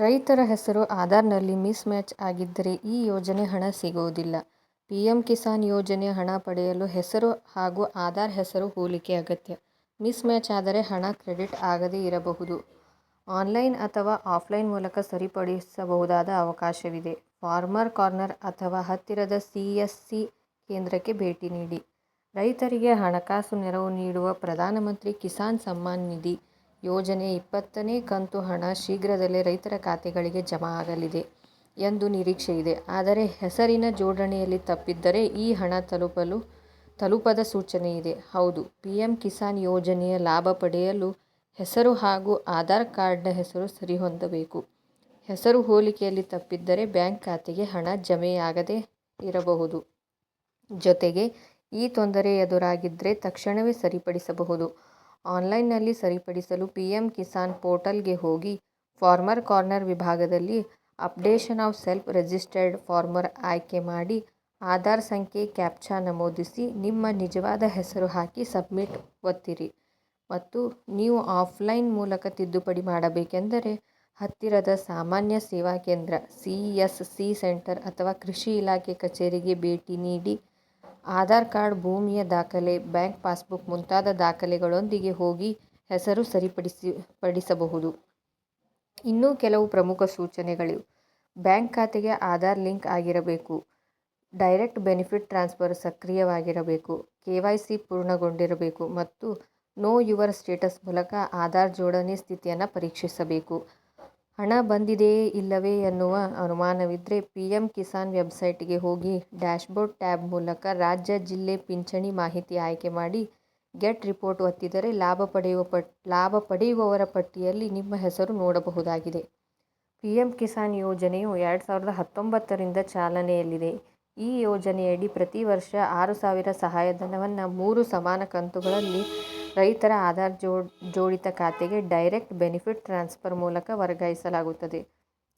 ರೈತರ ಹೆಸರು ಆಧಾರ್ನಲ್ಲಿ miss match ಆಗಿದ್ದರೆ ಈ ಯೋಜನೆ ಹಣ ಸಿಗುವುದಿಲ್ಲ. ಪಿಎಂ ಕಿಸಾನ್ ಯೋಜನೆ ಹಣ ಪಡೆಯಲು ಹೆಸರು ಹಾಗೂ ಆಧಾರ್ ಹೆಸರು ಹೋಲಿಕೆ ಅಗತ್ಯ. ಮಿಸ್ ಮ್ಯಾಚ್ ಆದರೆ ಹಣ ಕ್ರೆಡಿಟ್ ಆಗದೇ ಇರಬಹುದು. ಆನ್ಲೈನ್ ಅಥವಾ ಆಫ್ಲೈನ್ ಮೂಲಕ ಸರಿಪಡಿಸಬಹುದಾದ ಅವಕಾಶವಿದೆ. ಫಾರ್ಮರ್ ಕಾರ್ನರ್ ಅಥವಾ ಹತ್ತಿರದ ಸಿಎಸ್ಸಿ ಕೇಂದ್ರಕ್ಕೆ ಭೇಟಿ ನೀಡಿ. ರೈತರಿಗೆ ಹಣಕಾಸು ನೆರವು ನೀಡುವ ಪ್ರಧಾನಮಂತ್ರಿ ಕಿಸಾನ್ ಸಮ್ಮಾನ್ ನಿಧಿ ಯೋಜನೆಯ ಇಪ್ಪತ್ತನೇ ಕಂತು ಹಣ ಶೀಘ್ರದಲ್ಲೇ ರೈತರ ಖಾತೆಗಳಿಗೆ ಜಮಾ ಆಗಲಿದೆ ಎಂದು ನಿರೀಕ್ಷೆಯಿದೆ. ಆದರೆ ಹೆಸರಿನ ಜೋಡಣೆಯಲ್ಲಿ ತಪ್ಪಿದ್ದರೆ ಈ ಹಣ ತಲುಪಲು ತಲುಪದ ಸೂಚನೆ ಇದೆ ಹೌದು, ಪಿಎಂ ಕಿಸಾನ್ ಯೋಜನೆಯ ಲಾಭ ಪಡೆಯಲು ಹೆಸರು ಹಾಗೂ ಆಧಾರ್ ಕಾರ್ಡ್ನ ಹೆಸರು ಸರಿಹೊಂದಬೇಕು. ಹೆಸರು ಹೋಲಿಕೆಯಲ್ಲಿ ತಪ್ಪಿದ್ದರೆ ಬ್ಯಾಂಕ್ ಖಾತೆಗೆ ಹಣ ಜಮೆಯಾಗದೇ ಇರಬಹುದು. ಜೊತೆಗೆ ಈ ತೊಂದರೆ ಎದುರಾಗಿದ್ದರೆ ತಕ್ಷಣವೇ ಸರಿಪಡಿಸಬಹುದು. ಆನ್ಲೈನ್ನಲ್ಲಿ ಸರಿಪಡಿಸಲು ಪಿಎಂ ಕಿಸಾನ್ ಪೋರ್ಟಲ್ಗೆ ಹೋಗಿ ಫಾರ್ಮರ್ ಕಾರ್ನರ್ ವಿಭಾಗದಲ್ಲಿ updation of self registered farmer ಆಯ್ಕೆ ಮಾಡಿ ಆಧಾರ್ ಸಂಖ್ಯೆ, ಕ್ಯಾಪ್ಚಾ ನಮೂದಿಸಿ ನಿಮ್ಮ ನಿಜವಾದ ಹೆಸರು ಹಾಕಿ ಸಬ್ಮಿಟ್ ಒತ್ತಿರಿ. ಮತ್ತು ನೀವು ಆಫ್ಲೈನ್ ಮೂಲಕ ತಿದ್ದುಪಡಿ ಮಾಡಬೇಕೆಂದರೆ ಹತ್ತಿರದ ಸಾಮಾನ್ಯ ಸೇವಾ ಕೇಂದ್ರ, ಸಿಎಸ್ಸಿ ಸೆಂಟರ್ ಅಥವಾ ಕೃಷಿ ಇಲಾಖೆ ಕಚೇರಿಗೆ ಭೇಟಿ ನೀಡಿ ಆಧಾರ್ ಕಾರ್ಡ್, ಭೂಮಿಯ ದಾಖಲೆ, ಬ್ಯಾಂಕ್ ಪಾಸ್ಬುಕ್ ಮುಂತಾದ ದಾಖಲೆಗಳೊಂದಿಗೆ ಹೋಗಿ ಹೆಸರು ಸರಿಪಡಿಸಿ ಪಡಿಸಬಹುದು ಇನ್ನೂ ಕೆಲವು ಪ್ರಮುಖ ಸೂಚನೆಗಳು ಬ್ಯಾಂಕ್ ಖಾತೆಗೆ ಆಧಾರ್ ಲಿಂಕ್ ಆಗಿರಬೇಕು. ಡೈರೆಕ್ಟ್ ಬೆನಿಫಿಟ್ ಟ್ರಾನ್ಸ್ಫರ್ ಸಕ್ರಿಯವಾಗಿರಬೇಕು. ಕೆವೈಸಿ ಪೂರ್ಣಗೊಂಡಿರಬೇಕು ಮತ್ತು ನೋ ಯುವರ್ ಸ್ಟೇಟಸ್ ಮೂಲಕ ಆಧಾರ್ ಜೋಡಣೆ ಸ್ಥಿತಿಯನ್ನು ಪರೀಕ್ಷಿಸಬೇಕು. ಹಣ ಬಂದಿದೆಯೇ ಇಲ್ಲವೇ ಎನ್ನುವ ಅನುಮಾನವಿದ್ರೆ ಪಿಎಂ ಕಿಸಾನ್ ವೆಬ್ಸೈಟ್ಗೆ ಹೋಗಿ ಡ್ಯಾಶ್ಬೋರ್ಡ್ ಟ್ಯಾಬ್ ಮೂಲಕ ರಾಜ್ಯ, ಜಿಲ್ಲೆ, ಪಿಂಚಣಿ ಮಾಹಿತಿ ಆಯ್ಕೆ ಮಾಡಿ ಗೆಟ್ ರಿಪೋರ್ಟ್ ಒತ್ತಿದರೆ ಲಾಭ ಪಡೆಯುವ ಲಾಭ ಪಡೆಯುವವರ ಪಟ್ಟಿಯಲ್ಲಿ ನಿಮ್ಮ ಹೆಸರು ನೋಡಬಹುದಾಗಿದೆ. ಪಿಎಂ ಕಿಸಾನ್ ಯೋಜನೆಯು ಎರಡು ಸಾವಿರದ ಹತ್ತೊಂಬತ್ತರಿಂದ ಚಾಲನೆಯಲ್ಲಿದೆ. ಈ ಯೋಜನೆಯಡಿ ಪ್ರತಿ ವರ್ಷ ಆರು ಸಾವಿರ ಸಹಾಯಧನವನ್ನು ಮೂರು ಸಮಾನ ಕಂತುಗಳಲ್ಲಿ ರೈತರ ಆಧಾರ್ ಜೋಡಿತ ಖಾತೆಗೆ ಡೈರೆಕ್ಟ್ ಬೆನಿಫಿಟ್ ಟ್ರಾನ್ಸ್ಫರ್ ಮೂಲಕ ವರ್ಗಾಯಿಸಲಾಗುತ್ತದೆ.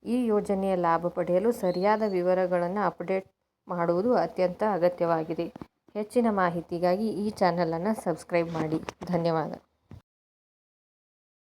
ಈ ಯೋಜನೆಯ ಲಾಭ ಪಡೆಯಲು ಸರಿಯಾದ ವಿವರಗಳನ್ನು ಅಪ್ಡೇಟ್ ಮಾಡುವುದು ಅತ್ಯಂತ ಅಗತ್ಯವಾಗಿದೆ. ಹೆಚ್ಚಿನ ಮಾಹಿತಿಗಾಗಿ ಈ ಚಾನಲನ್ನು ಸಬ್ಸ್ಕ್ರೈಬ್ ಮಾಡಿ. ಧನ್ಯವಾದ.